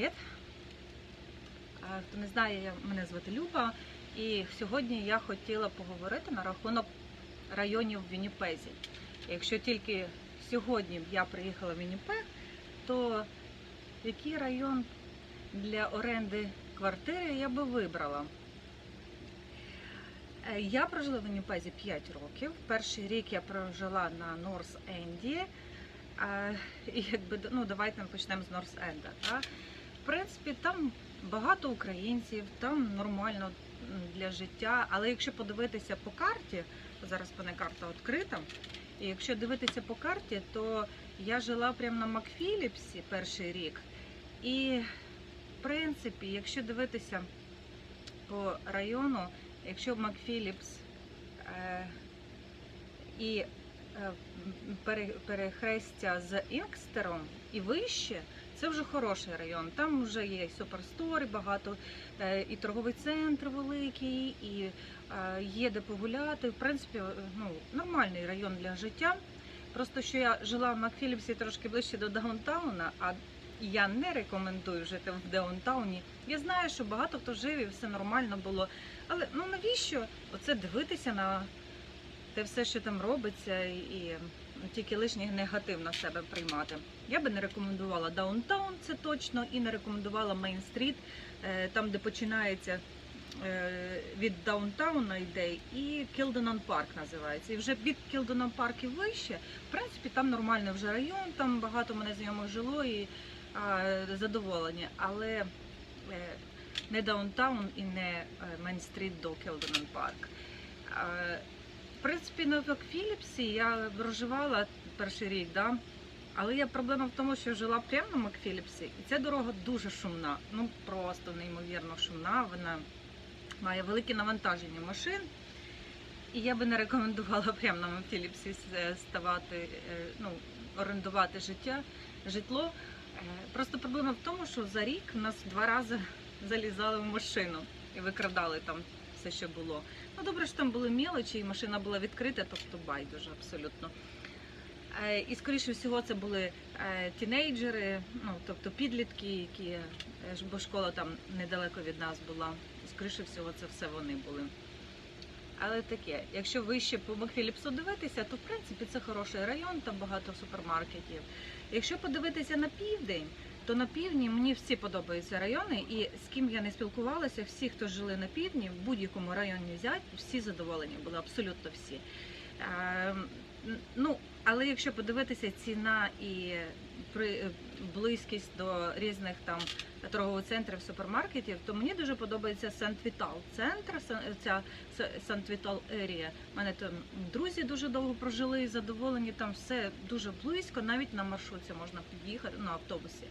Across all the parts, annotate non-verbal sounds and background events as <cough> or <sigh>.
привіт! Хто не знає, мене звати Люба, і сьогодні я хотіла поговорити на рахунок районів в Вінніпезі. Якщо тільки сьогодні я приїхала в Вінніпег, то який район для оренди квартири я би вибрала? Е, Я прожила в Вінніпезі 5 років. Перший рік я прожила на Норс Енді. І якби ну давайте почнемо з Норс Енда. В принципі, там багато українців, там нормально для життя. Але якщо подивитися по карті, зараз мене карта відкрита. І якщо дивитися по карті, то я жила прямо на Макфіліпсі перший рік. І в принципі, якщо дивитися по району, якщо Макфіліпс е, і перехрестя з Інкстером і вище, це вже хороший район. Там вже є суперстори, багато е, і торговий центр великий, і е, є де погуляти. В принципі, е, ну, нормальний район для життя. Просто що я жила в Макфіліпсі трошки ближче до даунтауна, а я не рекомендую жити в даунтауні. Я знаю, що багато хто жив і все нормально було. Але ну навіщо оце дивитися на те все, що там робиться, і, і тільки лишній негатив на себе приймати. Я би не рекомендувала даунтаун, це точно, і не рекомендувала Мейн-стріт, там, де починається е, від даунтауна йде, і Кілденон Парк називається. І вже від Кілденон Парк і вище, в принципі, там нормальний вже район, там багато мене знайомих жило і а, задоволені. Але е, не даунтаун і не Мейн-стріт до Кілденон Парк. Е, В принципі, на Макфіліпсі я проживала перший рік, да? але є проблема в тому, що жила прямо на Макфіліпсі, і ця дорога дуже шумна, ну просто неймовірно шумна. Вона має велике навантаження машин. І я би не рекомендувала прямо на Макфіліпсі ставати, е, ну, орендувати життя, житло. Е, Просто проблема в тому, що за рік в нас два рази <laughs> залізали в машину і викрадали там все, що було. Ну добре, що там були мілочі, і машина була відкрита, тобто байдуже абсолютно. Е, І скоріше всього це були е, тінейджери, ну тобто підлітки, які е, бо школа там недалеко від нас була. Скоріше всього це все вони були. Але таке, якщо вище по Макфіліпсу дивитися, то в принципі це хороший район, там багато супермаркетів. Якщо подивитися на південь, то на півдні мені всі подобаються райони, і з ким я не спілкувалася, всі, хто жили на півдні, в будь-якому районі взять, всі задоволені були, абсолютно всі. Ем, Ну, але якщо подивитися ціна і близькість до різних там торгових центрів, супермаркетів, то мені дуже подобається Сент-Вітал центр, ця Сент-Вітал ерія. У мене там друзі дуже довго прожили і задоволені. Там все дуже близько, навіть на маршрутці можна під'їхати на автобусі,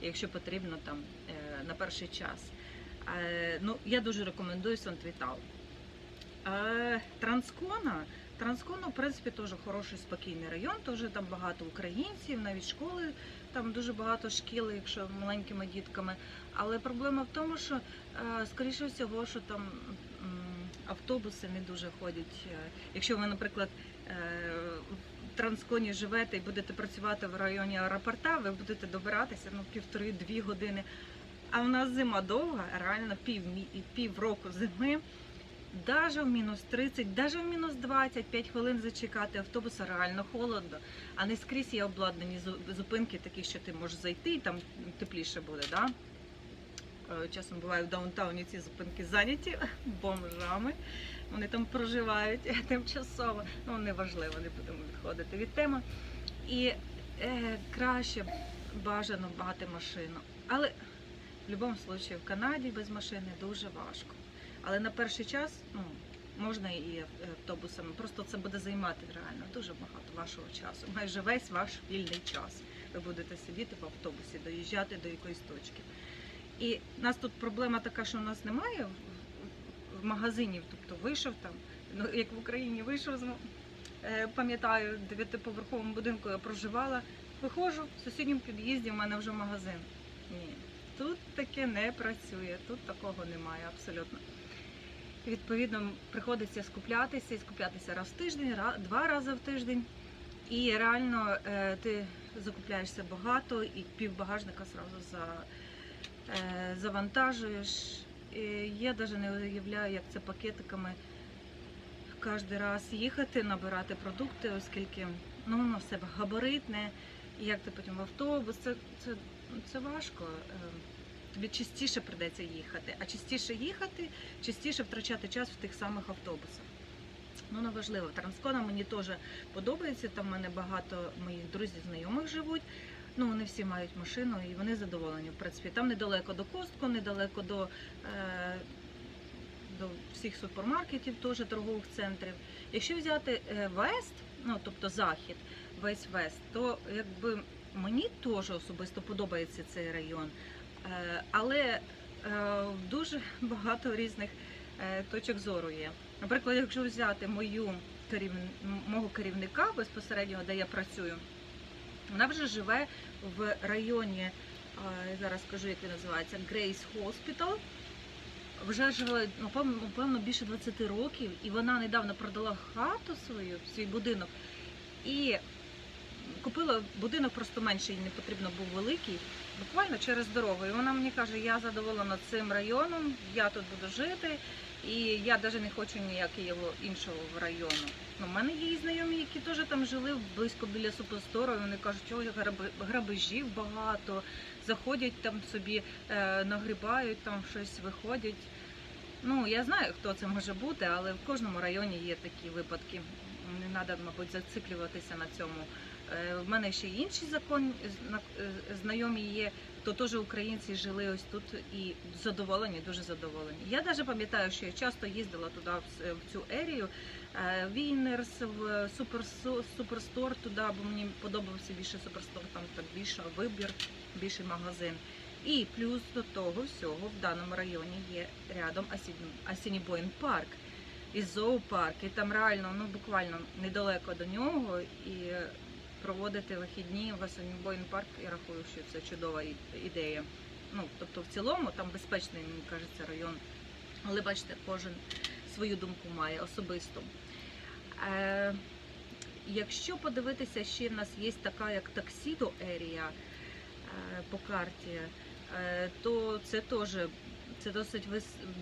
якщо потрібно там е, на перший час. Е, Ну, я дуже рекомендую Сент-Вітал. Е, Транскона. Транскона, в принципі, теж хороший спокійний район, теж там багато українців, навіть школи, там дуже багато шкіл, якщо маленькими дітками. Але проблема в тому, що е, скоріше всього, що там автобуси не дуже ходять. Е, Якщо ви, наприклад, е, в Трансконі живете і будете працювати в районі аеропорта, ви будете добиратися ну, півтори-дві години. А в нас зима довга, реально пів, пів року зими. Даже в мінус 30, даже в мінус 20, 5 хвилин зачекати автобуса реально холодно, а не скрізь є обладнані зупинки такі, що ти можеш зайти і там тепліше буде. Да? Е, Часом буває в даунтауні ці зупинки зайняті <laughs> бомжами. Вони там проживають <laughs> тимчасово. Ну, неважливо, не будемо відходити від теми. І е, краще бажано мати машину. Але в будь-якому випадку в Канаді без машини дуже важко. Але на перший час ну, можна і автобусами. Просто це буде займати реально дуже багато вашого часу. Майже весь ваш вільний час. Ви будете сидіти в автобусі, доїжджати до якоїсь точки. І в нас тут проблема така, що у нас немає в- в магазинів. Тобто вийшов там, ну як в Україні вийшов з е, пам'ятаю, в дев'ятиповерховому будинку я проживала. Виходжу, в сусідньому під'їзді в мене вже магазин. Ні, тут таке не працює, тут такого немає абсолютно. Відповідно, приходиться скуплятися і скуплятися раз в тиждень, два рази в тиждень. І реально е, ти закупляєшся багато і пів багажника зразу за е, завантажуєш. І я навіть не уявляю, як це пакетиками кожен раз їхати, набирати продукти, оскільки ну, воно все габаритне, і як ти потім в автобус, це, це, це важко. Тобі частіше прийдеться їхати, а частіше їхати, частіше втрачати час в тих самих автобусах. Ну, неважливо. Транскона мені теж подобається. Там в мене багато моїх друзів, знайомих живуть. Ну, вони всі мають машину і вони задоволені. В принципі, там недалеко до Костко, недалеко до, е, до всіх супермаркетів, теж торгових центрів. Якщо взяти е, Вест, ну тобто захід, весь Вест, то якби мені теж особисто подобається цей район. Е, але е, дуже багато різних е, точок зору є. Наприклад, якщо взяти мою мого керівника безпосередньо, де я працюю, вона вже живе в районі, зараз скажу, як він називається, Grace Hospital. Вже живе напевно, напевно більше 20 років, і вона недавно продала хату свою, свій будинок, і купила будинок просто менше, їй не потрібно був великий, буквально через дорогу. І вона мені каже, я задоволена цим районом, я тут буду жити, і я навіть не хочу ніякого іншого району. Ну, У мене є знайомі, які теж там жили близько біля суперстору, і вони кажуть, що грабежів багато, заходять там собі, е, нагрібають, там щось виходять. Ну, я знаю, хто це може бути, але в кожному районі є такі випадки. Не треба, мабуть, зациклюватися на цьому. Е, В мене ще інші закон, е, знайомі є, то теж українці жили ось тут і задоволені, дуже задоволені. Я навіть пам'ятаю, що я часто їздила туди, в цю ерію, е, Вінерс, в Суперстор туди, бо мені подобався більше Суперстор, там так більше вибір, більший магазин. І плюс до того всього в даному районі є рядом Асінібоїн парк і зоопарк. І там реально ну буквально недалеко до нього і проводити вихідні в Асінібоїн парк, я рахую, що це чудова ідея. Ну, тобто в цілому там безпечний, мені кажеться, район. Але бачите, кожен свою думку має особисту. Е, якщо подивитися, ще в нас є така як таксідо ерія е, по карті, е, то це теж це досить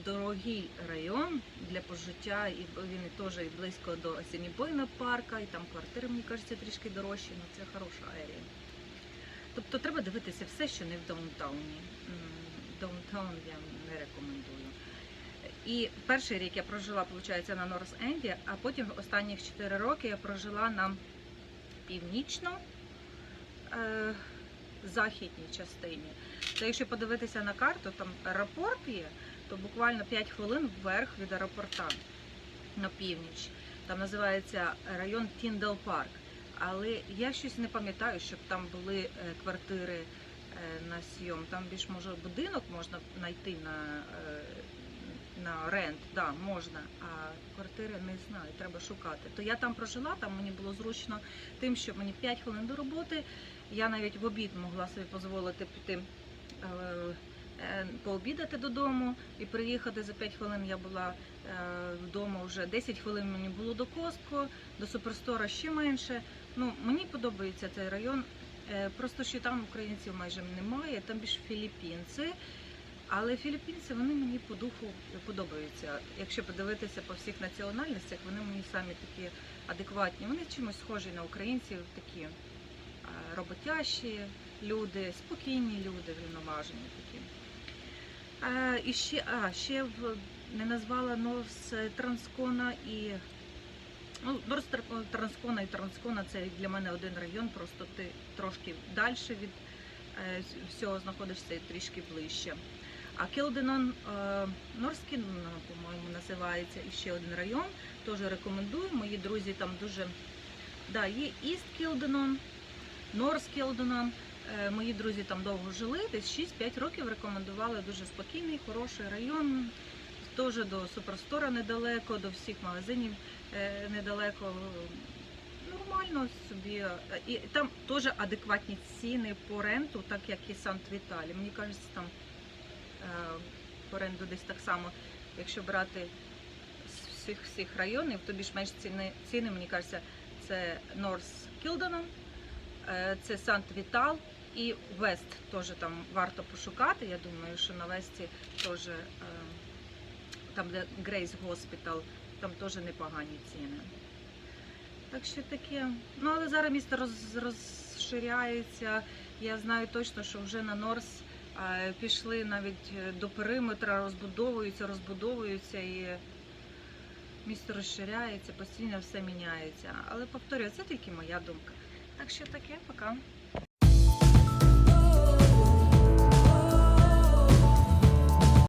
дорогий район для пожиття, і він теж близько до Сінібойна парка, і там квартири, мені кажеться, трішки дорожчі, але це хороша ерія. Тобто треба дивитися все, що не в даунтауні. Даунтаун я не рекомендую. І перший рік я прожила, виходить, на Норс Енді, а потім останніх 4 роки я прожила на північно е, частині. То якщо подивитися на карту, там аеропорт є, то буквально 5 хвилин вверх від аеропорта на північ. Там називається район Тіндал Парк. Але я щось не пам'ятаю, щоб там були е, квартири е, на сйом. Там більш може будинок можна знайти на, е, на рент, да, можна, а квартири не знаю, треба шукати. То я там прожила, там мені було зручно тим, що мені 5 хвилин до роботи. Я навіть в обід могла собі дозволити піти пообідати додому і приїхати за 5 хвилин. Я була е, вдома вже 10 хвилин мені було до Костко, до Суперстора ще менше. Ну, мені подобається цей район. Е, Просто що там українців майже немає, там більш філіппінці. Але філіппінці вони мені по духу подобаються. Якщо подивитися по всіх національностях, вони мені самі такі адекватні. Вони чимось схожі на українців, такі е, роботящі люди, спокійні люди, врівноважені такі. Е, І ще, а, ще в, не назвала Норс Транскона і Ну, Норс Транскона і Транскона це для мене один район, просто ти трошки далі від е, всього знаходишся і трішки ближче. А Келденон, е, Норскін, по-моєму, називається і ще один район. Теж рекомендую. Мої друзі там дуже. Да, є Іст Келденон, Норс Келденон. Е, Мої друзі там довго жили, десь 6-5 років рекомендували дуже спокійний, хороший район. Теж до Суперстора недалеко, до всіх магазинів е, недалеко. Нормально собі. І там теж адекватні ціни по ренту, так як і Сант-Віталі. Мені кажеться, там е, по ренту десь так само, якщо брати з всіх всіх районів, то більш-менш ціни, ціни, мені кажеться, це Норс Кілденон, це Сант-Вітал І Вест теж там варто пошукати. Я думаю, що на Весті теж е, там, де Грейс Госпітал, там теж непогані ціни. Так що таке. Ну але зараз місто роз, розширяється. Я знаю точно, що вже на Норс е, пішли навіть е, до периметра, розбудовуються, розбудовуються і місто розширяється, постійно все міняється. Але повторюю, це тільки моя думка. Так що таке, пока.